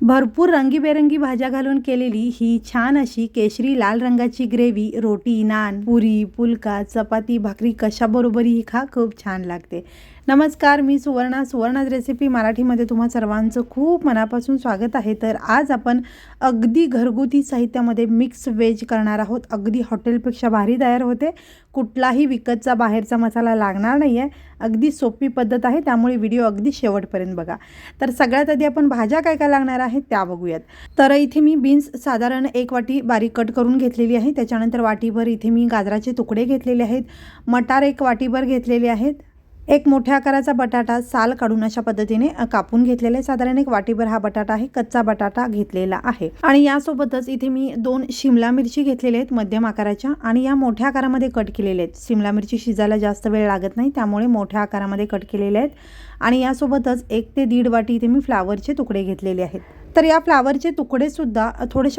भरपूर रंगीबेरंगी भाज्या घालून केलेली ही छान अशी केशरी लाल रंगाची ग्रेव्ही रोटी नान पुरी पुलका चपाती भाकरी कशाबरोबरही खा खूप छान लागते. नमस्कार मी सुवर्णा. सुवर्णाज रेसिपी मराठीमध्ये तुम्हा सर्वांचं खूप मनापासून स्वागत आहे. तर आज आपण अगदी घरगुती साहित्यामध्ये मिक्स व्हेज करणार आहोत. अगदी हॉटेलपेक्षा भारी तयार होते. कुठलाही विकतचा बाहेरचा मसाला लागणार नाही आहे अगदी सोपी पद्धत आहे. त्यामुळे व्हिडिओ अगदी शेवटपर्यंत बघा. तर सगळ्यात आधी आपण भाज्या काय काय लागणार आहेत त्या बघूयात. तर इथे मी बीन्स साधारण एक वाटी बारीक कट करून घेतलेली आहे. त्याच्यानंतर वाटीभर इथे मी गाजराचे तुकडे घेतलेले आहेत. मटार एक वाटीभर घेतलेले आहेत. एक मोठ्या आकाराचा बटाटा साल काढून अशा पद्धतीने कापून घेतलेला आहे. साधारण एक वाटीभर हा बटाटा आहे. कच्चा बटाटा घेतलेला आहे. आणि यासोबतच इथे मी दोन शिमला मिरची घेतलेल्या आहेत मध्यम आकाराच्या. आणि या मोठ्या आकारामध्ये कट केलेल्या आहेत. शिमला मिरची शिजायला जास्त वेळ लागत नाही त्यामुळे मोठ्या आकारामध्ये कट केलेल्या आहेत. आणि यासोबतच एक ते दीड वाटी इथे मी फ्लावरचे तुकडे घेतलेले आहेत. तर या फ्लावरचे तुकडे सुद्धा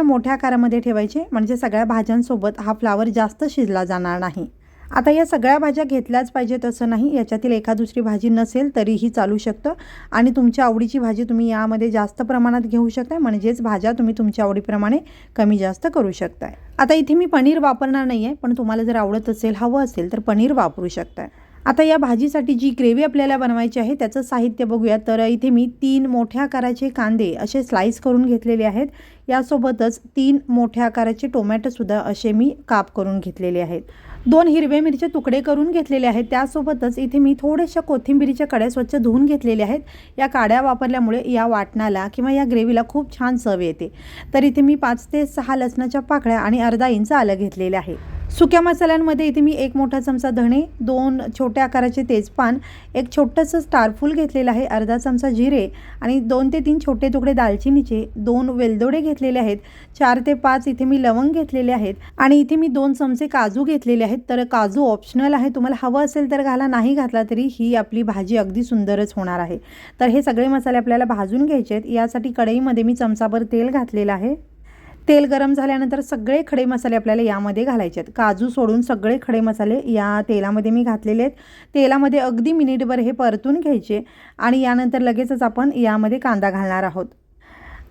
मोठ्या आकारामध्ये ठेवायचे. म्हणजे सगळ्या भाज्यांसोबत हा फ्लावर जास्त शिजला जाणार नाही. आता या सगळ्या भाज्या घेतल्याच पाहिजेत असं नाही. याच्यातील एका दुसरी भाजी नसेल तरीही चालू शकतं. आणि तुमच्या आवडीची भाजी तुम्ही यामध्ये जास्त प्रमाणात घेऊ शकताय. म्हणजेच भाज्या तुम्ही तुमच्या आवडीप्रमाणे कमी जास्त करू शकताय. आता इथे मी पनीर वापरणार नाही आहे पण तुम्हाला जर आवडत असेल हवं असेल तर पनीर वापरू शकताय. आता या भाजीसाठी जी ग्रेव्ही आपल्याला बनवायची आहे त्याचं साहित्य बघूया. तर इथे मी तीन मोठ्या आकाराचे कांदे असे स्लाईस करून घेतलेले आहेत. यासोबतच तीन मोठ्या आकाराचे टोमॅटोसुद्धा असे मी काप करून घेतलेले आहेत. दोन हिरवे मिरचे तुकडे करून घेतलेले आहेत. त्यासोबतच इथे मी थोड्याशा कोथिंबिरीच्या कड्या स्वच्छ धुवून घेतलेल्या आहेत. या काड्या वापरल्यामुळे या वाटणाला किंवा या ग्रेव्हीला खूप छान चव येते. तर इथे मी पाच ते सहा लसणाच्या पाकळ्या आणि अर्धा इंच आलं घेतलेले आहे. सुक्या मसाल्यांमध्ये इथे मी एक मोठा चमचा धणे दोन छोट्या आकाराचे तेजपान एक छोटंसं स्टारफूल घेतलेलं आहे अर्धा चमचा जिरे आणि दोन ते तीन छोटे तुकडे दालचिनीचे दोन वेलदोडे घेतलेले आहेत चार ते पाच इथे मी लवंग घेतलेले आहेत आणि इथे मी दोन चमचे काजू घेतलेले आहेत. तर काजू ऑप्शनल आहे तुम्हाला हवं असेल तर घाला नाही घातला तरी ही आपली भाजी अगदी सुंदरच होणार आहे. तर हे सगळे मसाले आपल्याला भाजून घ्यायचे आहेत. यासाठी कढईमध्ये मी चमचाभर तेल घातलेलं आहे. तेल गरम झाल्यानंतर सगळे खडे मसाले आपल्याला यामध्ये घालायचे आहेत. काजू सोडून सगळे खडे मसाले या तेलामध्ये मी घातलेले आहेत. तेलामध्ये अगदी मिनिटभर हे परतून घ्यायचे आणि यानंतर लगेचच आपण यामध्ये कांदा घालणार आहोत.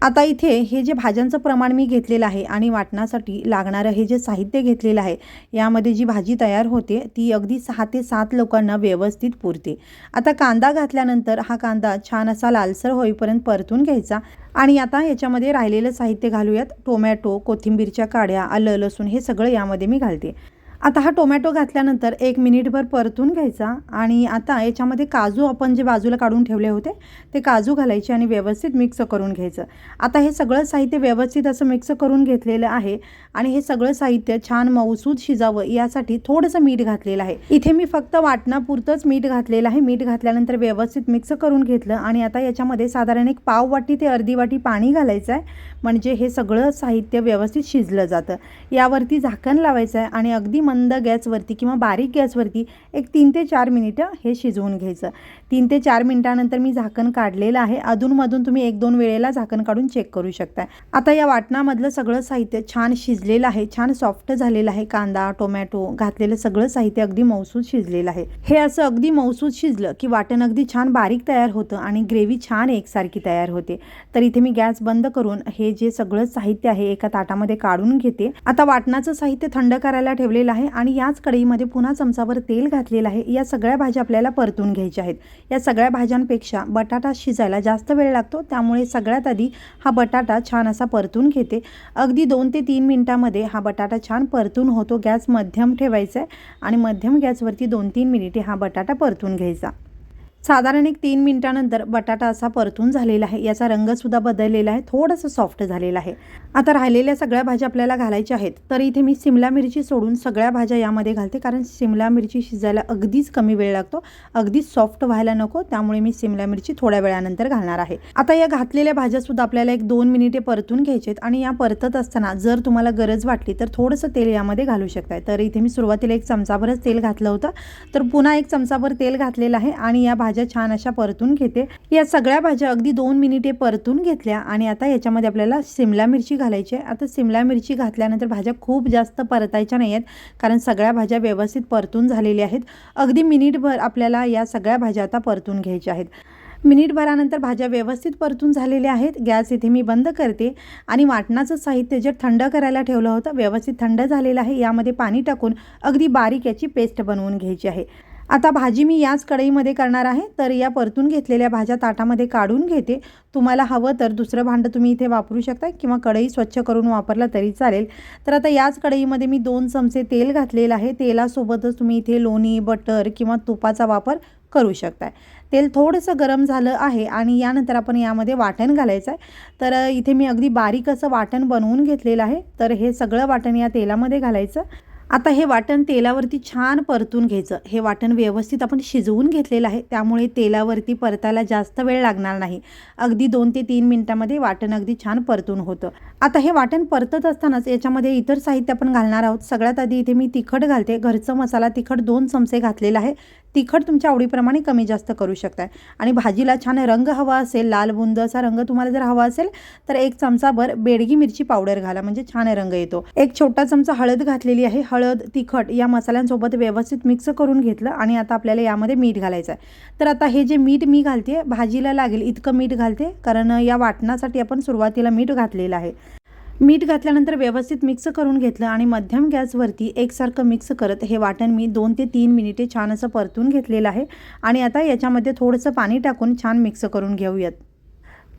आता इथे हे जे भाज्यांचं प्रमाण मी घेतलेलं आहे आणि वाटण्यासाठी लागणारं हे जे साहित्य घेतलेलं आहे यामध्ये जी भाजी तयार होते ती अगदी सहा ते सात लोकांना व्यवस्थित पुरते. आता कांदा घातल्यानंतर हा कांदा छान असा लालसर होईपर्यंत परतून घ्यायचा आणि आता याच्यामध्ये राहिलेलं साहित्य घालूयात. टोमॅटो कोथिंबीरच्या काड्या आलं लसूण हे सगळं यामध्ये मी घालते. आता हा टोमॅटो घातल्यानंतर एक मिनिटभर परतून घ्यायचा आणि आता याच्यामध्ये काजू आपण जे बाजूला काढून ठेवले होते ते काजू घालायचे आणि व्यवस्थित मिक्स करून घ्यायचं. आता हे सगळं साहित्य व्यवस्थित असं मिक्स करून घेतलेलं आहे आणि हे सगळं साहित्य छान मऊसूद शिजावं यासाठी थोडंसं मीठ घातलेलं आहे. इथे मी फक्त वाटणापुरतंच मीठ घातलेलं आहे. मीठ घातल्यानंतर व्यवस्थित मिक्स करून घेतलं आणि आता याच्यामध्ये साधारण एक पाव वाटी ते अर्धी वाटी पाणी घालायचं आहे. म्हणजे हे सगळं साहित्य व्यवस्थित शिजलं जातं. यावरती झाकण लावायचं आहे आणि अगदी मंद गॅसवरती किंवा बारीक गॅसवरती एक तीन ते चार मिनिटं हे शिजवून घ्यायचं. तीन ते चार मिनिटानंतर मी झाकण काढलेलं आहे. अधूनमधून तुम्ही एक दोन वेळेला झाकण काढून चेक करू शकता आता या वाटणामधलं सगळं साहित्य छान शिजलेलं आहे. छान सॉफ्ट झालेलं आहे. कांदा टोमॅटो घातलेलं सगळं साहित्य अगदी मौसूद शिजलेलं आहे. हे असं अगदी मौसूद शिजलं की वाटण अगदी छान बारीक तयार होतं आणि ग्रेव्ही छान एकसारखी तयार होते. तर इथे मी गॅस बंद करून हे जे सगळं साहित्य आहे एका ताटामध्ये काढून घेते. आता वाटणाचं साहित्य थंड करायला ठेवलेलं आहे. आणि याच कढईमध्ये पुन्हा चमचावर तेल घातलेलं आहे. या सगळ्या भाज्या आपल्याला परतून घ्यायच्या आहेत. या सगळ्या भाज्यांपेक्षा बटाटा शिजायला जास्त वेळ लागतो. त्यामुळे सगळ्यात आधी हा बटाटा छान असा परतून घेते. अगदी दोन ते तीन मिनिटामध्ये हा बटाटा छान परतून होतो. गॅस मध्यम ठेवायचा आहे आणि मध्यम गॅसवरती दोन तीन मिनिटे हा बटाटा परतून घ्यायचा. साधारण एक तीन मिनिटानंतर बटाटा असा परतून झालेला आहे. याचा रंगसुद्धा बदललेला आहे. थोडंसं सॉफ्ट झालेला आहे. आता राहिलेल्या सगळ्या भाज्या आपल्याला घालायच्या आहेत. तर इथे मी सिमला मिरची सोडून सगळ्या भाज्या यामध्ये घालते. कारण सिमला मिरची शिजायला अगदीच कमी वेळ लागतो. अगदीच सॉफ्ट व्हायला नको. त्यामुळे मी सिमला मिरची थोड्या वेळानंतर घालणार आहे. आता या घातलेल्या भाज्यासुद्धा आपल्याला एक दोन मिनिटे परतून घ्यायचे आहेत. आणि या परतत असताना जर तुम्हाला गरज वाटली तर थोडंसं तेल यामध्ये घालू शकताय. तर इथे मी सुरुवातीला एक चमचाभरच तेल घातलं होतं. तर पुन्हा एक चमचाभर तेल घातलेलं आहे. आणि या भाज्या भाज्या छान अशा परतून घेते. या सगळ्या भाज्या अगदी दोन मिनिटे परतून घेतल्या आणि आता याच्यामध्ये आपल्याला सिमला मिरची घालायची आहे. आता सिमला मिरची घातल्यानंतर भाज्या खूप जास्त परतायच्या नाही आहेत कारण सगळ्या भाज्या व्यवस्थित परतून झालेल्या आहेत. अगदी मिनिटभर आपल्याला या सगळ्या भाज्या आता परतून घ्यायच्या आहेत. मिनिटभरानंतर भाज्या व्यवस्थित परतून झालेल्या आहेत. गॅस इथे मी बंद करते आणि वाटणाचं साहित्य जे थंड करायला ठेवलं होतं व्यवस्थित थंड झालेलं आहे. यामध्ये पाणी टाकून अगदी बारीक याची पेस्ट बनवून घ्यायची आहे. आता भाजी मी याच कढईमध्ये करणार आहे. तर या परतून घेतलेल्या भाज्या ताटामध्ये काढून घेते. तुम्हाला हवं तर दुसरं भांडं तुम्ही इथे वापरू शकता किंवा कढई स्वच्छ करून वापरला तरी चालेल. तर आता याच कढईमध्ये मी दोन चमचे तेल घातलेलं आहे. तेलासोबतच तुम्ही इथे लोणी बटर किंवा तुपाचा वापर करू शकताय. तेल थोडंसं गरम झालं आहे आणि यानंतर आपण यामध्ये वाटण घालायचं आहे तर इथे मी अगदी बारीक असं वाटण बनवून घेतलेलं आहे. तर हे सगळं वाटण या तेलामध्ये घालायचं. आता हे वाटण तेलावरती छान परतून घ्यायचं. हे वाटण व्यवस्थित आपण शिजवून घेतलेलं आहे. त्यामुळे तेलावरती परतायला जास्त वेळ लागणार नाही. अगदी दोन ते तीन मिनटामध्ये वाटण अगदी छान परतून होतं. आता हे वाटण परतत असतानाच याच्यामध्ये इतर साहित्य आपण घालणार आहोत. सगळ्यात आधी इथे मी तिखट घालते. घरचं मसाला तिखट दोन चमचे घातलेला आहे. तिखट तुमच्या आवडीप्रमाणे कमी जास्त करू शकताय. आणि भाजीला छान रंग हवा असेल लाल बुंद असा रंग तुम्हाला जर हवा असेल तर एक चमचाभर बेडगी मिरची पावडर घाला. म्हणजे छान रंग येतो. एक छोटा चमचा हळद घातलेली आहे. हळद तिखट या मसाल्यांसोबत व्यवस्थित मिक्स करून घेतलं आणि आता आपल्याला यामध्ये मीठ घालायचं आहे तर आता हे जे मीठ मी घालते भाजीला लागेल इतकं मीठ घालते कारण या वाटणासाठी आपण सुरुवातीला मीठ घातलेलं आहे. मीठ घातल्यानंतर व्यवस्थित मिक्स करून घेतलं आणि मध्यम गॅसवरती एकसारखं मिक्स करत हे वाटण मी दोन ते तीन मिनिटे छान असं परतून घेतलेलं आहे. आणि आता याच्यामध्ये थोडंसं पाणी टाकून छान मिक्स करून घेऊयात.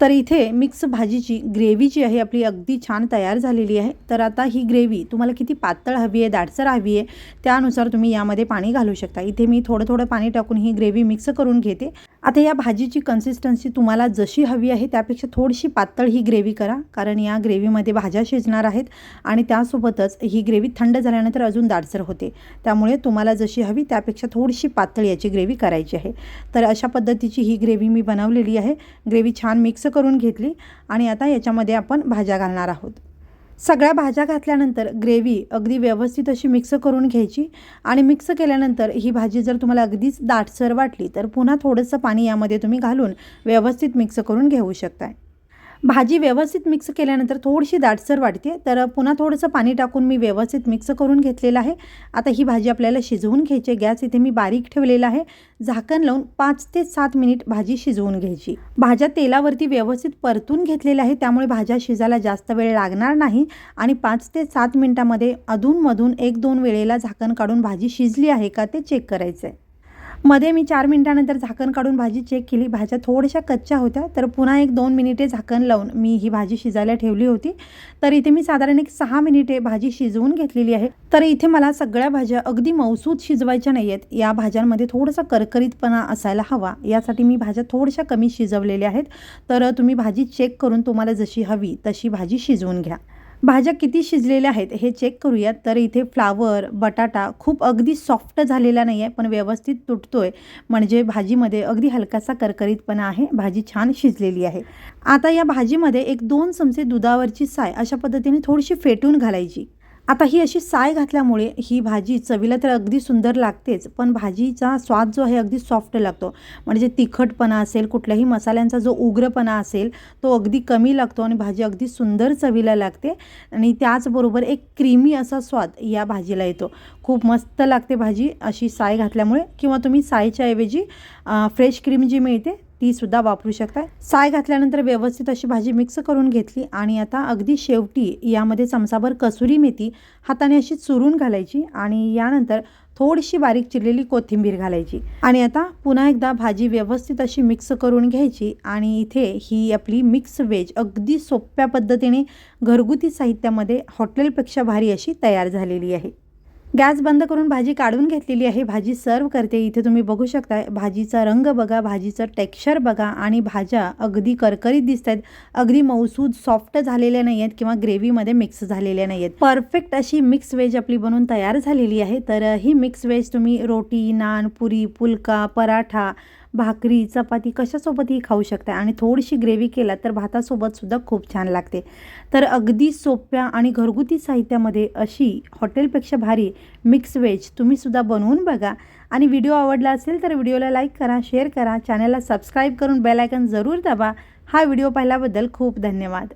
तर इथे मिक्स भाजीची ग्रेव्ही जी आहे आपली अगदी छान तयार झालेली आहे. तर आता ही ग्रेव्ही तुम्हाला किती पातळ हवी आहे दाटसर हवी आहे त्यानुसार तुम्ही यामध्ये पाणी घालू शकता. इथे मी थोडं थोडं पाणी टाकून ही ग्रेव्ही मिक्स करून घेते. आता या भाजीची कन्सिस्टन्सी तुम्हाला जशी हवी आहे त्यापेक्षा थोडीशी पातळ ही ग्रेव्ही करा. कारण या ग्रेव्हीमध्ये भाज्या शिजणार आहेत आणि त्यासोबतच ही ग्रेव्ही थंड झाल्यानंतर अजून दाटसर होते. त्यामुळे तुम्हाला जशी हवी त्यापेक्षा थोडीशी पातळ याची ग्रेव्ही करायची आहे. तर अशा पद्धतीची ही ग्रेव्ही मी बनवलेली आहे. ग्रेव्ही छान मिक्स करून घेतली आणि आता याच्यामध्ये आपण भाज्या घालणार आहोत. सगळ्या भाज्या घातल्यानंतर ग्रेव्ही अगदी व्यवस्थित अशी मिक्स करून घ्यायची आणि मिक्स केल्यानंतर ही भाजी जर तुम्हाला अगदीच दाटसर वाटली तर पुन्हा थोडंसं पाणी यामध्ये तुम्ही घालून व्यवस्थित मिक्स करून घेऊ शकताय. भाजी व्यवस्थित मिक्स केल्यानंतर थोडीशी दाटसर वाटते तर पुन्हा थोडंसं पाणी टाकून मी व्यवस्थित मिक्स करून घेतलेलं आहे. आता ही भाजी आपल्याला शिजवून घ्यायची गॅस इथे मी बारीक ठेवलेला आहे. झाकण लावून पाच ते सात मिनिट भाजी शिजवून घ्यायची. भाज्या तेलावरती व्यवस्थित परतून घेतलेल्या आहे त्यामुळे भाज्या शिजायला जास्त वेळ लागणार नाही. आणि पाच ते सात मिनिटामध्ये अधूनमधून एक दोन वेळेला झाकण काढून भाजी शिजली आहे का ते चेक करायचं आहे मध्ये मी चार मिनिटानंतर झाकण काढून भाजी चेक केली. भाज्या थोड्याशा कच्च्या होत्या तर पुन्हा एक दोन मिनिटे झाकण लावून मी ही भाजी शिजायला ठेवली होती. तर इथे मी साधारण एक सहा मिनिटे भाजी शिजवून घेतलेली आहे. तर इथे मला सगळ्या भाज्या अगदी मौसूद शिजवायच्या नाही आहेत या भाज्यांमध्ये थोडासा करकरीतपणा असायला हवा. यासाठी मी भाज्या थोड्याशा कमी शिजवलेल्या आहेत. तर तुम्ही भाजी चेक करून तुम्हाला जशी हवी तशी भाजी शिजवून घ्या. भाज्या किती शिजलेल्या आहेत हे चेक करूयात. तर इथे फ्लावर बटाटा खूप अगदी सॉफ्ट झालेला नाही आहे पण व्यवस्थित तुटतो आहे म्हणजे भाजीमध्ये अगदी हलकासा करकरीतपणा आहे. भाजी छान शिजलेली आहे. आता या भाजीमध्ये एक दोन चमचे दुधावरची साय अशा पद्धतीने थोडीशी फेटून घालायची. आता ही अशी साय घातल्यामुळे ही भाजी चवीला तर अगदी सुंदर लागतेच पण भाजीचा स्वाद जो आहे अगदी सॉफ्ट लागतो. म्हणजे तिखटपणा असेल कुठल्याही मसाल्यांचा जो उग्रपणा असेल तो अगदी कमी लागतो आणि भाजी अगदी सुंदर चवीला लागते. आणि त्याचबरोबर एक क्रीमी असा स्वाद या भाजीला येतो. खूप मस्त लागते भाजी अशी साय घातल्यामुळे किंवा तुम्ही सायच्या ऐवजी फ्रेश क्रीम जी मिळते ती सुद्धा वापरू शकता. साय घातल्यानंतर व्यवस्थित अशी भाजी मिक्स करून घेतली आणि आता अगदी शेवटी यामध्ये चमचाभर कसुरी मेथी हाताने अशी चुरून घालायची आणि यानंतर थोडीशी बारीक चिरलेली कोथिंबीर घालायची. आणि आता पुन्हा एकदा भाजी व्यवस्थित अशी मिक्स करून घ्यायची आणि इथे ही आपली मिक्स व्हेज अगदी सोप्या पद्धतीने घरगुती साहित्यामध्ये हॉटेलपेक्षा भारी अशी तयार झालेली आहे. गॅस बंद करून भाजी काढून घेतलेली आहे. भाजी सर्व करते. इथे तुम्ही बघू शकता भाजीचा रंग बघा भाजीचं टेक्स्चर बघा आणि भाज्या अगदी करकरीत दिसत आहेत अगदी मौसूद सॉफ्ट झालेल्या नाही आहेत किंवा ग्रेव्हीमध्ये मिक्स झालेल्या नाही आहेत परफेक्ट अशी मिक्स व्हेज आपली बनवून तयार झालेली आहे. तर ही मिक्स व्हेज तुम्ही रोटी नान पुरी पुलका पराठा भाकरी चपाती कशासोबतही खाऊ शकता आणि थोडीशी ग्रेव्ही केला तर भातासोबतसुद्धा खूप छान लागते. तर अगदी सोप्या आणि घरगुती साहित्यामध्ये अशी हॉटेलपेक्षा भारी मिक्स व्हेज तुम्हीसुद्धा बनवून बघा. आणि व्हिडिओ आवडला असेल तर व्हिडिओला लाईक करा शेअर करा. चॅनलला सबस्क्राईब करून बेल आयकन जरूर दाबा. हा व्हिडिओ पाहिल्याबद्दल खूप धन्यवाद.